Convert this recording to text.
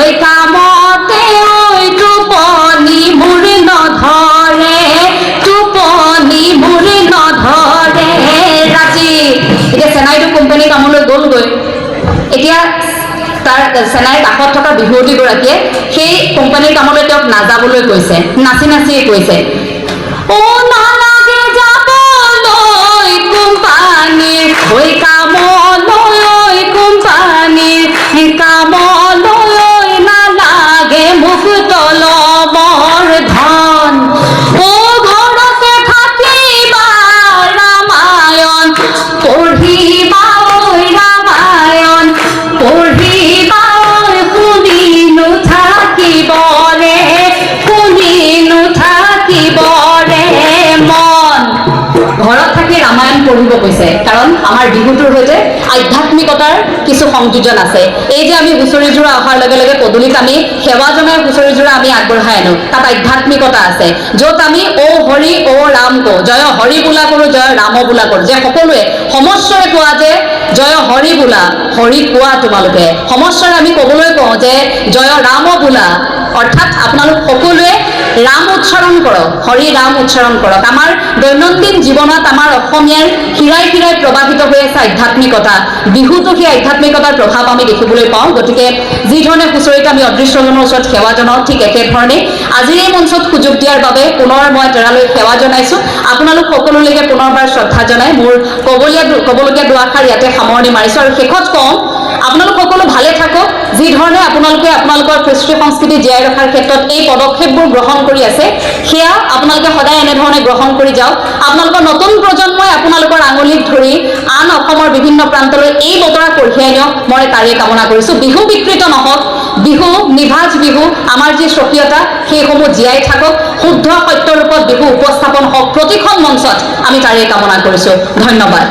ওই কামতে ওই টোপনি মোৰ নধৰে টোপনি মোৰ নধৰে ৰাতি এতিয়া চেনাইটো কোম্পানী কামলৈ গ'লগৈ। এতিয়া তাৰ চেনাইৰ কাষত থকা বিহুৱতীগৰাকীয়ে সেই কোম্পানীৰ কামলৈ তেওঁক নাযাবলৈ কৈছে। নাচি নাচিয়ে কৈছে। অ, নালাগে যাবলৈ কোম্পানীৰ। হৈ কামলৈ কোম্পানীৰ। কামলৈ থাকি ৰামায়ণ পঢ়িব কৈছে কাৰণ আমাৰ বিহুটোৰ সৈতে আধ্যাত্মিকতাৰ কিছু সংযোজন আছে। এই যে আমি হুঁচৰিযোৰা অহাৰ লগে লগে পদূলিত আমি সেৱা জনাই হুঁচৰিযোৰা আমি আগবঢ়াই আনো, তাত আধ্যাত্মিকতা আছে। য'ত আমি ঔ হৰি ঔ ৰাম কওঁ, জয় হৰি বোলা কৰোঁ, জয় ৰাম বোলা কৰোঁ। যে সকলোৱে সমস্বৰে কোৱা যে, জয় হৰি বোলা, হৰি কোৱা তোমালোকে। সমস্বৰে আমি ক'বলৈ কওঁ যে, জয় ৰাম বোলা। অৰ্থাৎ আপোনালোক সকলোৱে ৰাম উচ্চাৰণ কৰক, হৰি ৰাম উচ্চাৰণ কৰক। আমাৰ দৈনন্দিন জীৱনত আমাৰ অসমীয়াৰ শিৰাই শিৰাই প্ৰবাহিত হৈ আছে আধ্যাত্মিকতা। বিহুতো সেই আধ্যাত্মিকতাৰ প্ৰভাৱ আমি দেখিবলৈ পাওঁ। গতিকে যিধৰণে হুঁচৰিত আমি অদৃশ্যজনৰ ওচৰত সেৱা জনাওঁ, ঠিক একেধৰণে আজিৰ এই মঞ্চত সুযোগ দিয়াৰ বাবে পুনৰ মই তেৰালৈ সেৱা জনাইছোঁ। আপোনালোক সকলোলৈকে পুনৰবাৰ শ্ৰদ্ধা জনাই মোৰ ক'বলীয়া ক'বলগীয়া দুআষাৰ ইয়াতে সামৰণি মাৰিছোঁ। আৰু শেষত কওঁ আপোনালোক সকলো ভালে থাকক। যি ধৰণে আপোনালোকে আপোনালোকৰ কৃষ্টি সংস্কৃতি জীয়াই ৰখাৰ ক্ষেত্ৰত এই পদক্ষেপবোৰ গ্ৰহণ কৰি আছে, সেয়া আপোনালোকে সদায় এনেধৰণে গ্ৰহণ কৰি যাওক। আপোনালোকৰ নতুন প্ৰজন্মই আপোনালোকৰ আঙুলিত ধৰি আন অসমৰ বিভিন্ন প্ৰান্তলৈ এই বতৰা কঢ়িয়াই নিয়ক। মই তাৰে কামনা কৰিছোঁ। বিহু বিকৃত নহওক। বিহু নিভাজ বিহু, আমাৰ যি স্বকীয়তা, সেইসমূহ জীয়াই থাকক। শুদ্ধ সত্য ৰূপত বিহু উপস্থাপন হওক। প্ৰতিখন মঞ্চত আমি তাৰে কামনা কৰিছোঁ। ধন্যবাদ।